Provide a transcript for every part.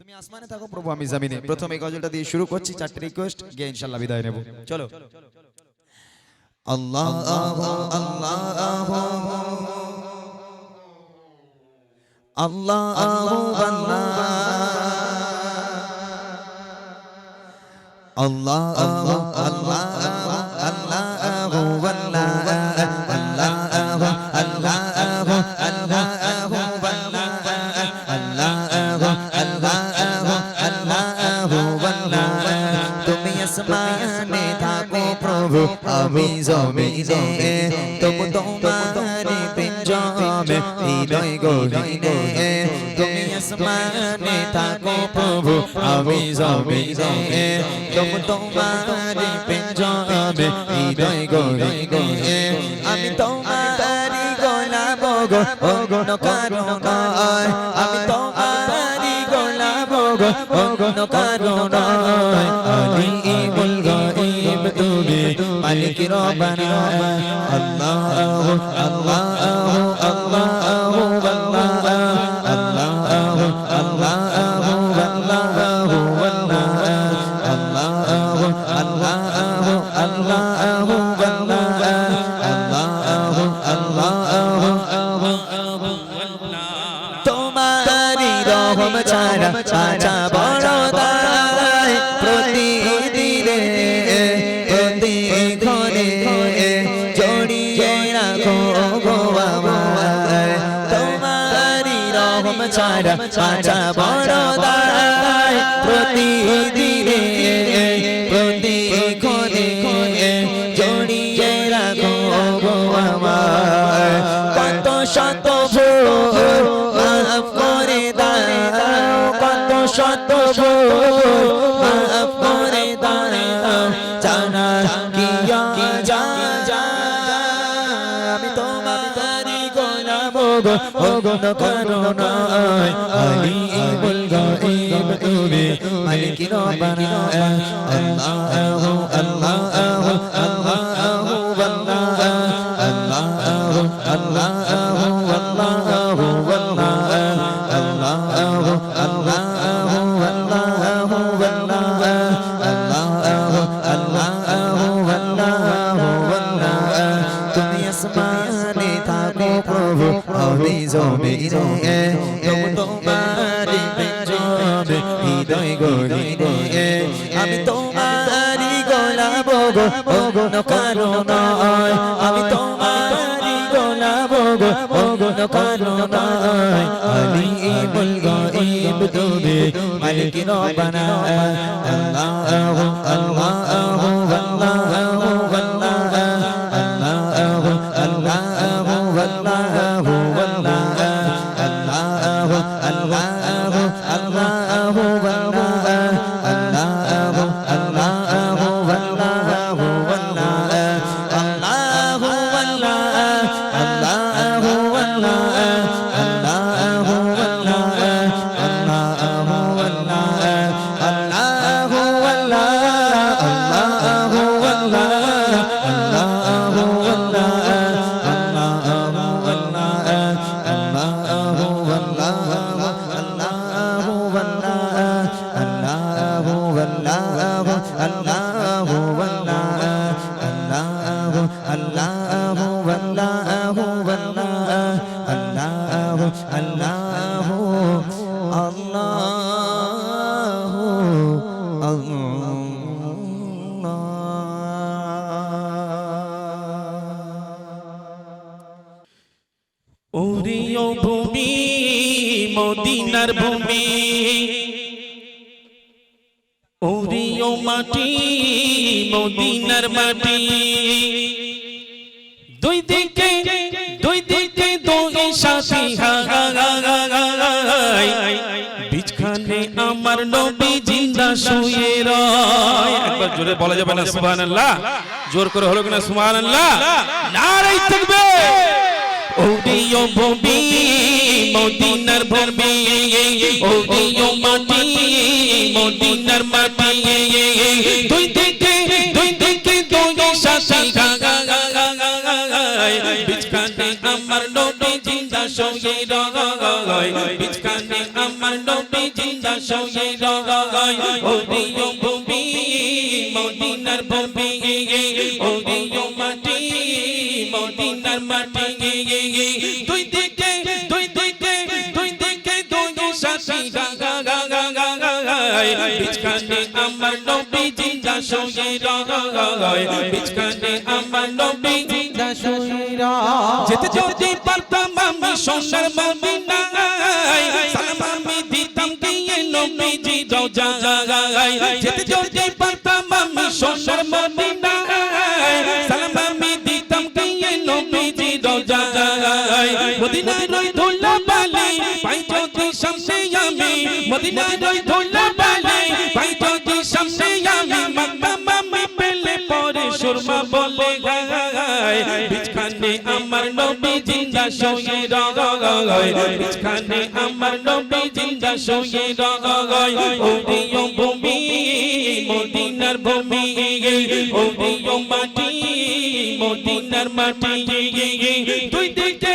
তুমি আসমানে থাকো প্রভু আমি জমিনে প্রথম এই গজলটা দিয়ে শুরু করছি চারটি রিকোয়েস্ট গিয়ে ইনশাল্লাহ বিদায় নেব চলো আল্লাহ আল্লাহ আল্লাহ আল্লাহ আল্লাহ আল্লাহ তুমি আসমানে থাকো প্রভু, আমি জমিনে। তবু তোমার পিঞ্জমে, হৃদয় গহিনে তুমি আসমানে থাকো প্রভু, আমি জমিনে। তবু তোমার পিঞ্জমে, হৃদয় গহিনে আমি তোমারি গোলাম গো ও গুণ কারণ আমি তোমারি গোলাম গো ও গুণ কারণ আলী ইবুল গাইব তুমি মালিক রব্বানা আল্লাহ আল্লাহ তোমারি রহম ছাড়া ছাড়া বড় দায় প্রতিদিনে প্রতি ঘরে জড়িয়ে রাখো গো আমায় তোমারি রহম ছাড়া ছাড়া বড় দায় প্রতিদিনে প্রতি ঘরে জড়িয়ে রাখো গো আমায় কত শত গো জমিনে তবু তোমারি জমে হৃদয় গলিনে আমি তোমারি গোলাপ গো ও কারণ আমি তোমারি গোলাপ গো ও কারণ আলী ইবুল গাইব তুমি মালিক রব্বানা আল্লাহ আল্লাহ ওরিও ভূমি মদিনার ভূমি। ওরিও মাটি মদিনার মাটি। দুই দিকে দুই দিকে দুই সাথী বিছখানে আমার নবী জিন্দা শুয়ে রয়। একবার জোরে বলা যাবে না সুবহানাল্লাহ। জোর করে হলো কিনা সুবহানাল্লাহ? নারাই থাকবে। ওদিও ভূমি, মদিনার ভূমি ওদিও মাটি, মদিনার মাটি। দুই দিকে দুই দিকে দুই সাথী। বিছখানে আমার নবী জিন্দা সঙ্গে রগায় বিচখানে আমার নবী জিন্দা সঙ্গে রগায় ওরিও ভূমি, মদিনার ভূমি ওরিও মাটি, মদিনার মাটি। আমার নবী জিন্দা সঙ্গে রগায় বিচখানে আমার নবী জিন্দা যেতে যদি পারতাম আমি সোনার মদিনায় সালাম আমি দিতাম গিয়ে নবীজি রোজায় যেতে যদি পারতাম আমি সোনার মদিনায় সালাম আমি দিতাম গিয়ে নবীজি রোজায় মদিনায় রই ধুলা বালি পাই যদি সামনে আমি মদিনায় রই ধুলা বালি যদি সামনে আমি মাম্মা মামি পেলে পরে সুরমা বলে গায় বিচখানে আমার নবী জিন্দা সঙ্গে রগায় বিচখানে আমার নবী জিন্দা সঙ্গে রগায় ওরিও ভূমি, মদিনার ভূমি ওরিও মাটি, মদিনার মাটি। দুই দিকে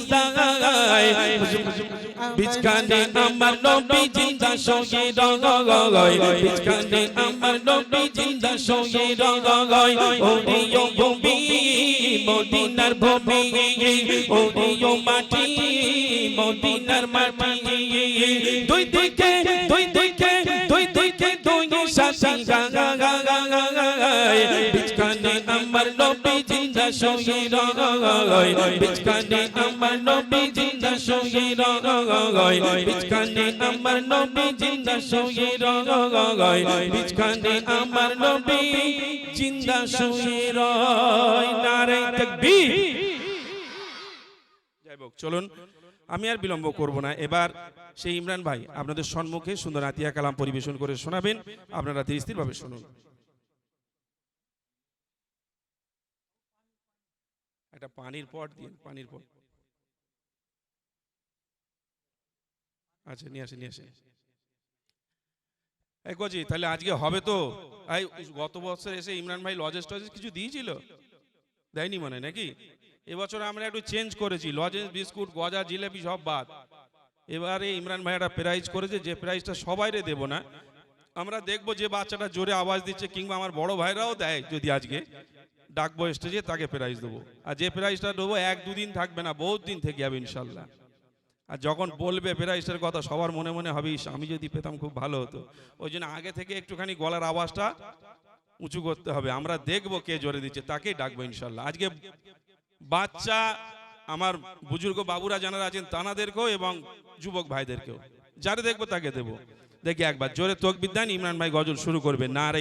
সিজদায় বিচখানে আমার নবী জিন্দা সঙ্গে রগায় বিচখানে আমার নবী জিন্দা সঙ্গে রগায় ওরিও ভূমি, মদিনার দুই দিকে বিচখানে আমার নবী জিন্দা সঙ্গে রগায় বিচখানে আমার নবী জিন্দা সঙ্গে রগায় বিচখানে আমার নবী জিন্দা সঙ্গে রগায় বিচখানে আমার নবী জিন্দা সঙ্গে রয় চলুন আমি আর বিলম্ব করব না। এবার সেই ইমরান ভাই আপনাদের সম্মুখে সুন্দর আতিয়া কালাম পরিবেশন করে শোনাবেন। আপনারা স্থিরভাবে শুনুন। একটা পানির পট দিন পানির পট। আচ্ছা নিয়ে আসে নিয়ে আসে এই গজি তাহলে আজকে হবে তো? এই গত বছর এসে ইমরান ভাই লজেস কিছু দিয়েছিল? দেয়নি মনে নাকি? এবছর আমরা একটু চেঞ্জ করেছি। লজেন্স বিস্কুট গজা জিলেপি সব বাদ। এবারে ইমরান ভাই একটা প্রাইজ করেছে যে প্রাইজটা সবাইরে দেব না। আমরা দেখব যে বাচ্চাটা জোরে আওয়াজ দিচ্ছে কিংবা আমার বড় ভাইরাও দেয় যদি আজকে। ডাকবো স্টেজে তাকে প্রাইজ দেবো। আর যে প্রাইজটা দেবো এক দুদিন থাকবে না বহুত দিন থেকে যাবে ইনশাল্লাহ। আর যখন বলবে প্রাইজটার কথা সবার মনে মনে হবে "ইস, আমি যদি পেতাম খুব ভালো হতো। ওই জন্য আগে থেকে একটুখানি গলার আওয়াজটা উঁচু করতে হবে। আমরা দেখব কে জোরে দিচ্ছে তাকেই ডাকবো ইনশাল্লাহ। আজকে বাচ্চা আমার বুজুর্গ বাবুরা যারা আছেন তানাদেরকেও এবং যুবক ভাইদেরকেও। যারা দেখব তাকে দেবো। দেখি একবার জোরে তোক দেন, ইমরান ভাই গজল শুরু করবে না রে